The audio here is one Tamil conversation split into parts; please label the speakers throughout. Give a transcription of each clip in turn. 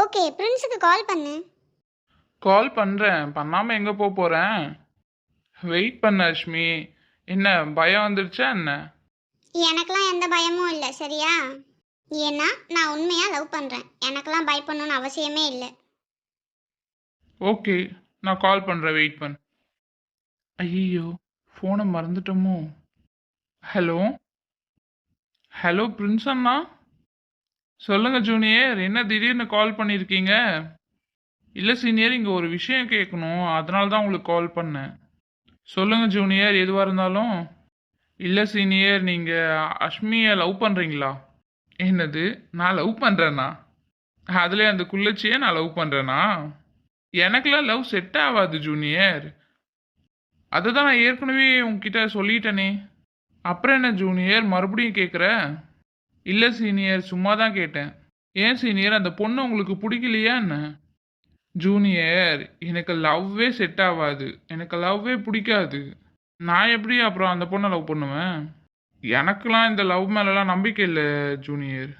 Speaker 1: ஓகே பிரின்ஸுக்கு கால் பண்ணு.
Speaker 2: கால் பண்ணுறேன் பண்ணாமல் எங்கே போக போகிறேன் வெயிட் பண்ண அஷ்மி. என்ன பயம் வந்துருச்சா என்ன?
Speaker 1: எனக்கெல்லாம் எந்த பயமும் இல்லை சரியா? ஏன்னா நான் உண்மையாக லவ் பண்ணுறேன் எனக்கெல்லாம் பயப்படணும்னு அவசியமே இல்லை.
Speaker 2: ஓகே நான் கால் பண்ணுறேன் வெயிட் பண்ண. ஐயோ ஃபோனை மறந்துட்டோமோ. ஹலோ ஹலோ பிரின்ஸ் அண்ணா? சொல்லுங்க ஜூனியர். என்ன திடீர்னு கால் பண்ணியிருக்கீங்க இல்லை சீனியர் இங்கே ஒரு விஷயம் கேட்கணும் அதனால தான் உங்களுக்கு கால் பண்ணேன். சொல்லுங்க ஜூனியர். எதுவாக இருந்தாலும். இல்லை சீனியர் நீங்கள் அஷ்மியை லவ் பண்ணுறீங்களா என்னது? நான் லவ் பண்ணுறேன்னா அதுலேயே அந்த குள்ளச்சியை நான் லவ் பண்ணுறேண்ணா எனக்கெல்லாம் லவ் செட் ஆகாது ஜூனியர். அதை தான் நான் ஏற்கனவே உங்ககிட்ட சொல்லிட்டேனே. அப்புறம் என்ன ஜூனியர்? மறுபடியும் கேட்குற இல்லை சீனியர் சும்மா தான் கேட்டேன். ஏன் சீனியர் அந்த பொண்ணு உங்களுக்கு பிடிக்கலையா என்ன? ஜூனியர் எனக்கு லவ்வே செட் ஆகாது. எனக்கு லவ்வே பிடிக்காது. நான் எப்படி அப்புறம் அந்த பொண்ணை லவ் பண்ணுவேன்? எனக்கெல்லாம் இந்த லவ் மேலெலாம் நம்பிக்கை இல்லை ஜூனியர்.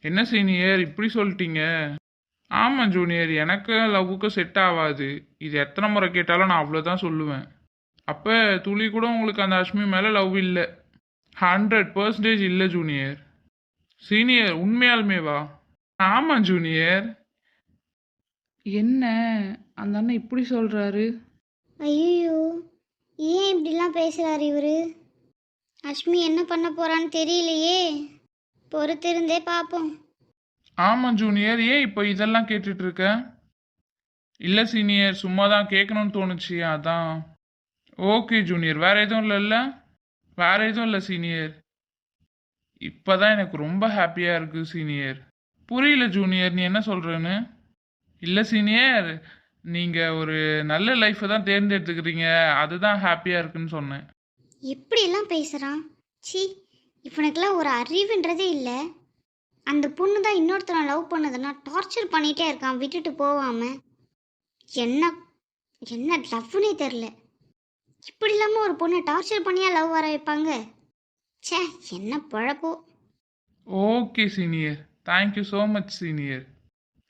Speaker 2: என்ன சீனியர் இப்படி சொல்லிட்டீங்க? ஆமாம் ஜூனியர் எனக்கு லவ்வுக்கு செட் ஆகாது. இது எத்தனை முறை கேட்டாலும் நான் அவ்வளோதான் சொல்லுவேன். அப்போ துளி கூட உங்களுக்கு அந்த அஷ்மி மேலே லவ் இல்லை. ஹண்ட்ரட் பர்சன்டேஜ் இல்லை ஜூனியர். சீனியர் உண்மையாலுமே வா. ஆமாம் ஜூனியர் என்ன? அந்த அண்ணன் இப்படி சொல்கிறாரு
Speaker 1: ஐயோ ஏன் இப்படிலாம் பேசுகிறாரு இவர்? அஷ்மி என்ன பண்ண போகிறான்னு தெரியலையே. பொறுத்திருந்தே பார்ப்போம்
Speaker 2: ஆமாம் ஜூனியர் ஏன் இப்போ இதெல்லாம் கேட்டுட்டு இருக்க இல்லை சீனியர் சும்மா தான் கேட்கணும்னு தோணுச்சு அதான். ஓகே ஜூனியர் வேற எதுவும் இல்லைல்ல? வேற எதுவும் இல்லை சீனியர் இப்போதான் எனக்கு ரொம்ப ஹாப்பியாக இருக்குது சீனியர் புரியல ஜூனியர் நீ என்ன சொல்கிறேன்னு இல்லை சீனியர் நீங்கள் ஒரு நல்ல லைஃப்பை தான் தேர்ந்தெடுத்துக்கிறீங்க. அதுதான் ஹாப்பியாக இருக்குன்னு சொன்னேன்.
Speaker 1: எப்படியெல்லாம் பேசுகிறான் சி இவனுக்கெல்லாம் ஒரு அறிவுன்றதே இல்லை. அந்த பொண்ணு தான் இன்னொருத்தனை லவ் பண்ணதுன்னா டார்ச்சர் பண்ணிகிட்டே இருக்கான் விட்டுட்டு போகாம. என்ன என்ன லவ்னே தெரில இப்படி இல்லாமல் ஒரு பொண்ணை டார்ச்சர் பண்ணியா லவ் வர வைப்பாங்க? ச்சே என்ன பழப்போ
Speaker 2: okay senior. Thank you so much senior.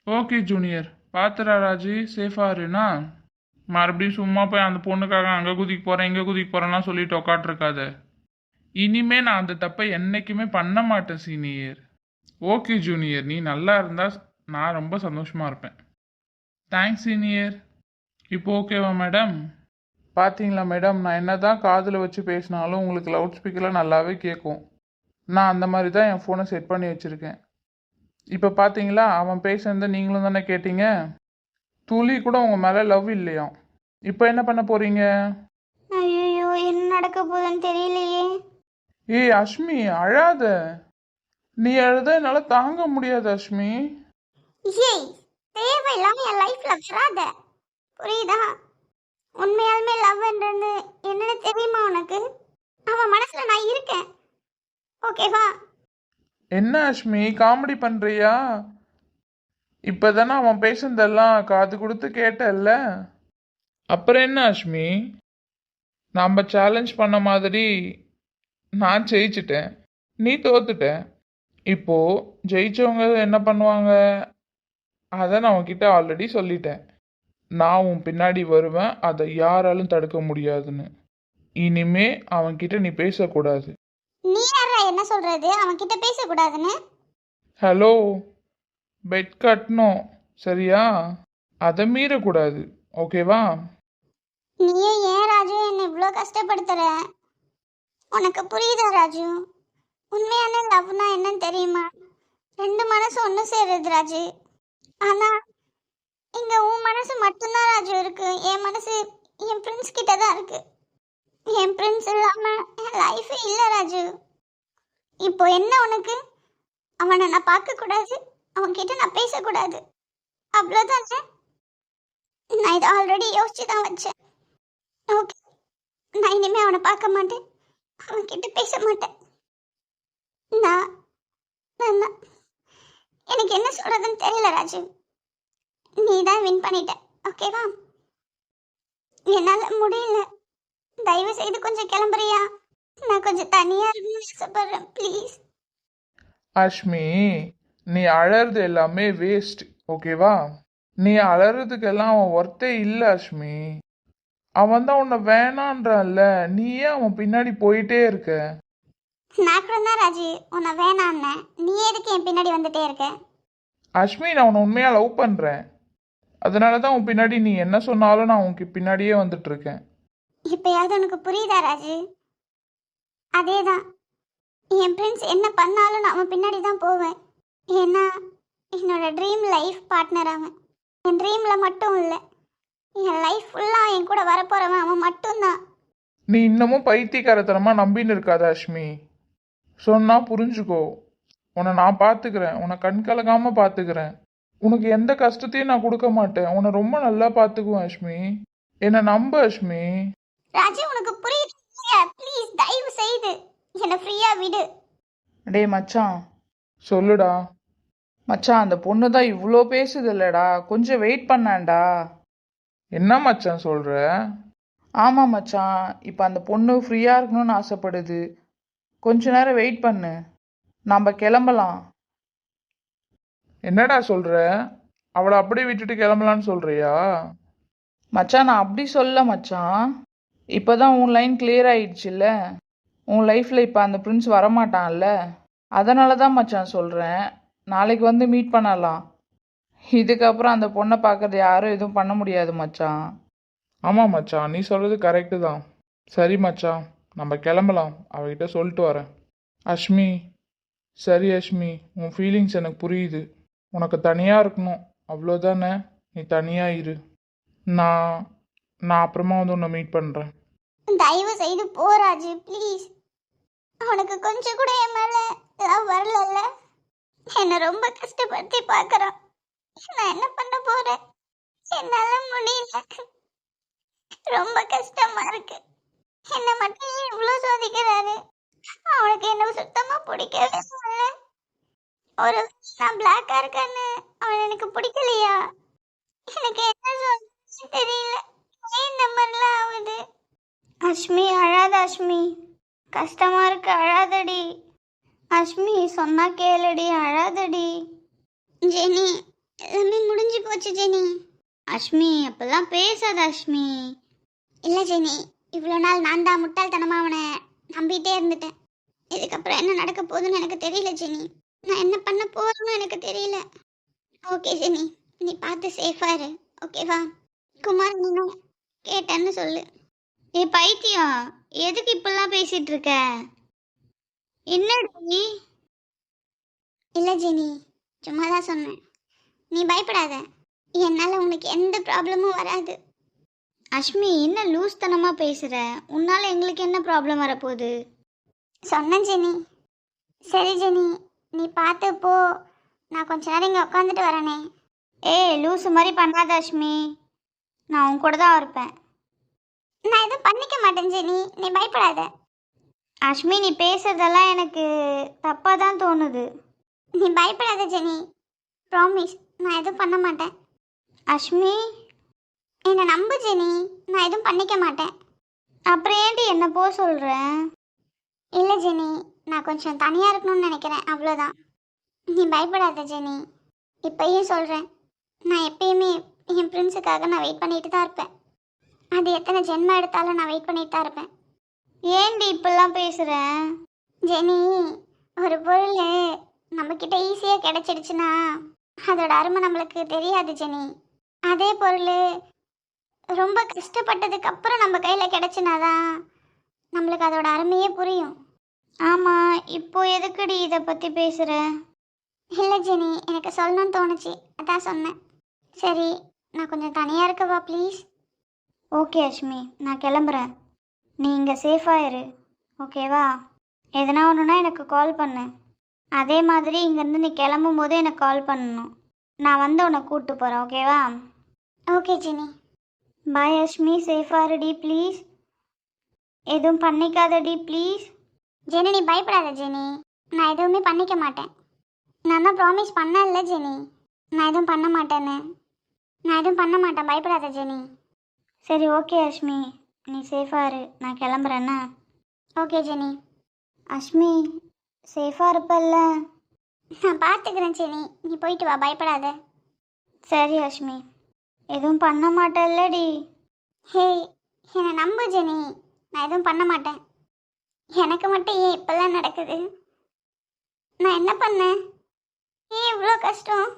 Speaker 2: Okay junior பாத்துரா Raji. சேஃபாக இருனா மறுபடியும் சும்மா போய் அந்த பொண்ணுக்காக அங்கே குதிக்க போகிறேன் இங்கே குதிக்க போகிறேன்லாம் சொல்லிட்டு உக்காட்ருக்காத இனிமே நான் அந்த தப்பை என்றைக்குமே பண்ண மாட்டேன் சீனியர். ஓகே ஜூனியர் நீ நல்லா இருந்தால் நான் ரொம்ப சந்தோஷமாக இருப்பேன். Thanks senior. இப்போ ஓகேவா மேடம் பார்த்தீங்களா மேடம் நான் என்ன தான் காதில் வச்சு பேசினாலும் உங்களுக்கு லவுட் ஸ்பீக்கரில் நல்லாவே கேட்கும் நான் அந்த மாதிரி தான் என் ஃபோனை செட் பண்ணி வச்சுருக்கேன். இப்போ பார்த்தீங்களா அவன் பேசுனதை நீங்களும் தானே கேட்டீங்க? துளி கூட உங்கள் மேலே லவ் இல்லையாம். இப்போ என்ன பண்ண போகிறீங்க
Speaker 1: ஐயோ என்ன நடக்க போகுதுன்னு தெரியலையே.
Speaker 2: ஏய் அஷ்மி அழாத. நீ அழுத என்னால் தாங்க முடியாது அஷ்மி
Speaker 1: ஏய் தேவையில்லாம என் லைஃப்ல வராத. புரியுதா? உண்மையாலுமே லவ்ன்றது என்னன்னு தெரியுமா உனக்கு? அவன் மனசுல நான் இருக்கேன். ஓகேவா
Speaker 2: என்ன அஷ்மி காமெடி பண்ணுறியா இப்பதானே அவன் பேசுனதெல்லாம் காது கொடுத்து கேட்டல்ல. அப்புறம் என்ன அஷ்மி நாம் சேலஞ்ச் பண்ண மாதிரி நான் ஜெயிச்சிட்டேன். நீ தோத்துட்ட. இப்போ ஜெயிச்சவங்க என்ன பண்ணுவாங்க? அதை நான் உன்கிட்ட ஆல்ரெடி சொல்லிட்டேன். நான் உன் பின்னாடி வருவேன் அதை யாராலும் தடுக்க முடியாதுன்னு. இனிமே அவன்கிட்ட நீ பேசக்கூடாது.
Speaker 1: நீ என்ன சொல்றது? அவன் கிட்ட பேசக்கூடாதுன்னு?
Speaker 2: ஹலோ பெட் கட்டணும் சரியா? அதை மீறக்கூடாது ஓகேவா?
Speaker 1: நீயே ஏன் ராஜு என்னை இவ்வளோ கஷ்டப்படுத்துற? உனக்கு புரியுதா ராஜு? உண்மையான லவ்னா என்னன்னு தெரியுமா? ரெண்டு மனசு ஒன்று சேருது ராஜு. ஆனா இங்க உன் மனசு மட்டும்தான் ராஜு இருக்கு. என் மனசு என் ஃப்ரெண்ட்ஸ் கிட்ட தான் இருக்கு. என் ஃப்ரெண்ட்ஸ் இல்லாம என் லைஃபே இல்லை ராஜு. இப்போ என்ன உனக்கு? அவனை நான் பார்க்க கூடாது அவன் கிட்ட நான் பேசக்கூடாது. அவ்வளோதான் நான் இதை ஆல்ரெடி யோசிச்சு தான் வச்சேன். ஓகே நான் இனிமே அவனை பார்க்க மாட்டேன். அவன் கிட்ட பேச மாட்டேன். நான் நான் நான்- எனக்கு என்ன சொல்றதுன்னு தெரியல ராஜு. நீ தான் வின் பண்ணிட்ட ஓகேவா என்னால முடியல. தயவு செய்து கொஞ்சம் கிளம்புறியா? நான் கொஞ்சம் தனியா இருக்கணும்னு ஆசைப்படுறேன் ப்ளீஸ்
Speaker 2: அஷ்மி நீ அழறது எல்லாமே வேஸ்ட் ஓகேவா நீ அலறதுக்கெல்லாம் அவன் ஒர்த்தே இல்லை அஷ்மி. அவன் தான் உன்னை வேணான்றான்ல. நீ ஏன் அவன் பின்னாடி போயிட்டே இருக்க?
Speaker 1: நான் கூட தான் ராஜு. உன்னை வேணான்னேன் நீ எதுக்கு என் பின்னாடி வந்துட்டே இருக்க?
Speaker 2: அஷ்மி நான் உன்னை உண்மையாக லவ் பண்ணுறேன் அதனால தான் உன் பின்னாடி நீ என்ன சொன்னாலும் நான் உனக்கு பின்னாடியே வந்துட்டு இருக்கேன்
Speaker 1: இப்பயாவது உனக்கு புரியுதா ராஜு? அதே தான் என் ஃப்ரெண்ட்ஸ் என்ன பண்ணாலும் நான் அவன் பின்னாடி தான் போவேன். ஏன்னா என்னோட ட்ரீம் லைஃப் பார்ட்னர் அவன். என் ட்ரீமில் மட்டும் இல்லை என் லைஃப் ஃபுல்லாக என் கூட வரப்போகிறவன் அவன் மட்டும்தான்.
Speaker 2: நீ இன்னமும் பைத்தியக்காரத்தனமாக நம்பின்னு இருக்காத அஷ்மி. சொன்னா புரிஞ்சுக்கோ. உன்னை நான் பார்த்துக்கிறேன் உன்னை கண் கலங்காம பார்த்துக்கிறேன் உனக்கு எந்த கஷ்டத்தையும் நான் கொடுக்க மாட்டேன். உன்னை ரொம்ப நல்லா பார்த்துக்குவேன் அஷ்மி என்னை நம்பு அஷ்மி
Speaker 1: ராஜு உனக்கு புரியுது? ப்ளீஸ் தயவு செய்து என்னை ஃப்ரீயாக விடு.
Speaker 3: டேய் மச்சான்.
Speaker 2: சொல்லுடா.
Speaker 3: மச்சான் அந்த பொண்ணு தான் இவ்வளோ பேசுது இல்லடா கொஞ்சம் வெயிட் பண்ணான்டா.
Speaker 2: என்ன மச்சான் சொல்ற?
Speaker 3: ஆமாம் மச்சான். இப்போ அந்த பொண்ணு ஃப்ரீயாக இருக்கணும்னு ஆசைப்படுது. கொஞ்ச நேரம் வெயிட் பண்ணு. நம்ம கிளம்பலாம்.
Speaker 2: என்னடா சொல்கிற அவளை அப்படியே விட்டுட்டு கிளம்பலான்னு சொல்கிறியா
Speaker 3: மச்சான் நான் அப்படி சொல்ல மச்சான். இப்போ தான் உன் லைன் கிளியர் ஆயிடுச்சுல்ல? உன் லைஃப்பில் இப்போ அந்த பிரின்ஸ் வரமாட்டான்ல? அதனால தான் மச்சான் சொல்கிறேன் நாளைக்கு வந்து மீட் பண்ணலாம். இதுக்கப்புறம் அந்த பொண்ணை பார்க்கறது யாரும் எதுவும் பண்ண முடியாது மச்சான்.
Speaker 2: ஆமாம் மச்சான் நீ சொல்கிறது கரெக்டு தான். சரி மச்சான் நம்ம கிளம்பலாம். அவகிட்ட சொல்லிட்டு வரேன். அஷ்மி சரி அஷ்மி உன் ஃபீலிங்ஸ் எனக்கு புரியுது. உனக்கு தனியாக இருக்கணும். அவ்வளோதானே நீ தனியாக இரு. நான் நான் அப்புறமா வந்து உன்னை மீட் பண்ணுறேன்
Speaker 1: தயவு செய்து போ ராஜு ப்ளீஸ் அவனுக்கு கொஞ்சம் கூட என் மேலே லவ் வரலல்ல. என்னை ரொம்ப கஷ்டப்படுத்தி பார்க்குறான். நான் என்ன பண்ண போகிறேன் என்னால் முடியல. ரொம்ப கஷ்டமா இருக்கு. என்னை மட்டும் ஏன் இவ்வளோ சோதிக்கிறாரு? அவனுக்கு என்ன சுத்தமாக பிடிக்கவே இல்லை. ஒரு நான் பிளாக்கா இருக்கேன்னு அவன் எனக்கு பிடிக்கலையா? எனக்கு என்ன சொல்றது தெரியல. ஏன் இந்த மாதிரிலாம் ஆகுது? அஷ்மி அழாத அஷ்மி கஷ்டமா இருக்கு அழாதடி. அஷ்மி சொன்னா கேளுடி அழாதடி. ஜெனி எல்லாமே முடிஞ்சு போச்சு ஜெனி. அஷ்மி அப்பெல்லாம் பேசாத அஷ்மி இல்லை ஜெனி இவ்வளோ நாள் நான் தான் முட்டாள்தனமாக அவனை நம்பிட்டே இருந்துட்டேன். இதுக்கப்புறம் என்ன நடக்க போகுதுன்னு எனக்கு தெரியல ஜெனி. நான் என்ன பண்ண போறேன்னு எனக்கு தெரியல. ஓகே ஜெனி நீ பார்த்து சேஃபாக இரு. ஓகேவா குமார் நீனு கேட்டேன்னு சொல்லு. ஏ பைத்தியம் எதுக்கு இப்பெல்லாம் பேசிட்டு இருக்க? என்னடி? இல்லை ஜெனி சும்மா தான் சொன்னேன். நீ பயப்படாத. என்னால் உனக்கு எந்த ப்ராப்ளமும் வராது. அஷ்மி என்ன லூஸ்தனமாக பேசுகிற உன்னால் எங்களுக்கு என்ன ப்ராப்ளம் வரப்போகுது? சொன்னேன் ஜெனி. சரி ஜெனி நீ பார்த்து போ. நான் கொஞ்ச நேரம் இங்கே உட்காந்துட்டு வரேனே. ஏய் லூஸு மாதிரி பண்ணாத அஷ்மி. நான் உன் கூட தான் இருப்பேன். நான் எதுவும் பண்ணிக்க மாட்டேன் ஜெனி. நீ பயப்படாத. அஷ்மி நீ பேசுறதெல்லாம் எனக்கு தப்பாக தான் தோணுது. நீ பயப்படாத ஜெனி. ப்ராமிஸ் நான் எதுவும் பண்ண மாட்டேன். அஷ்மி என்னை நம்பு ஜெனி. நான் எதுவும் பண்ணிக்க மாட்டேன். அப்புறம் ஏன்டி என்ன போ சொல்கிறேன் இல்லை ஜெனி. நான் கொஞ்சம் தனியாக இருக்கணும்னு நினைக்கிறேன் அவ்வளோதான் நீ பயப்படாத ஜெனி. இப்பயும் சொல்கிறேன் நான் எப்பயுமே என் ப்ரின்ஸுக்காக நான் வெயிட் பண்ணிட்டு தான் இருப்பேன். அது எத்தனை ஜென்மம் எடுத்தாலும் நான் வெயிட் பண்ணிட்டு தான் இருப்பேன். ஏன்டி இப்பெல்லாம் பேசுகிறேன் ஜெனி ஒரு பொருள் நம்மக்கிட்ட ஈஸியாக கிடச்சிடுச்சுன்னா அதோட அருமை நம்மளுக்கு தெரியாது ஜெனி. அதே பொருள் ரொம்ப கஷ்டப்பட்டதுக்கு அப்புறம் நம்ம கையில் கிடைச்சினாதான் நம்மளுக்கு அதோட அருமையே புரியும். ஆமாம் இப்போ எதுக்குடி இதை பற்றி பேசுகிற இல்லை ஜெனி எனக்கு சொல்லணும்னு தோணுச்சு. அதான் சொன்னேன். சரி நான் கொஞ்சம் தனியாக இருக்கவா ப்ளீஸ் ஓகே அஷ்மி நான் கிளம்புறேன். நீ இங்கே சேஃபாக இரு. ஓகேவா எதனா ஒன்றுனா எனக்கு கால் பண்ணு. அதே மாதிரி இங்கேருந்து நீ கிளம்பும் போது எனக்கு கால் பண்ணணும். நான் வந்து உன்னை கூப்பிட்டு போகிறேன் ஓகேவா ஓகே ஜெனி. பாய் அஷ்மி சேஃபாக இருடி ப்ளீஸ் எதுவும் பண்ணிக்காதடி ப்ளீஸ் ஜெனி நீ பயப்படாத ஜெனி. நான் எதுவுமே பண்ணிக்க மாட்டேன். நான் தான் ப்ராமிஸ் பண்ணல ஜெனி. நான் எதுவும் பண்ண மாட்டேன்னு. நான் எதுவும் பண்ண மாட்டேன். பயப்படாத ஜெனி. சரி ஓகே அஷ்மி நீ சேஃபாக இரு. நான் கிளம்புறேன்னா? Okay Jenny. அஷ்மி சேஃபாக இருப்பல்ல? நான் பார்த்துக்கிறேன் ஜெனி. நீ போயிட்டு வா. பயப்படாத. சரி அஷ்மி எதுவும் பண்ண மாட்டேல்லடி ஹேய் என்னை நம்பு ஜெனி. நான் எதுவும் பண்ண மாட்டேன். எனக்கு மட்டும் ஏன் இப்பெல்லாம் நடக்குது? நான் என்ன பண்ணேன்? ஏன் இவ்வளோ கஷ்டம்?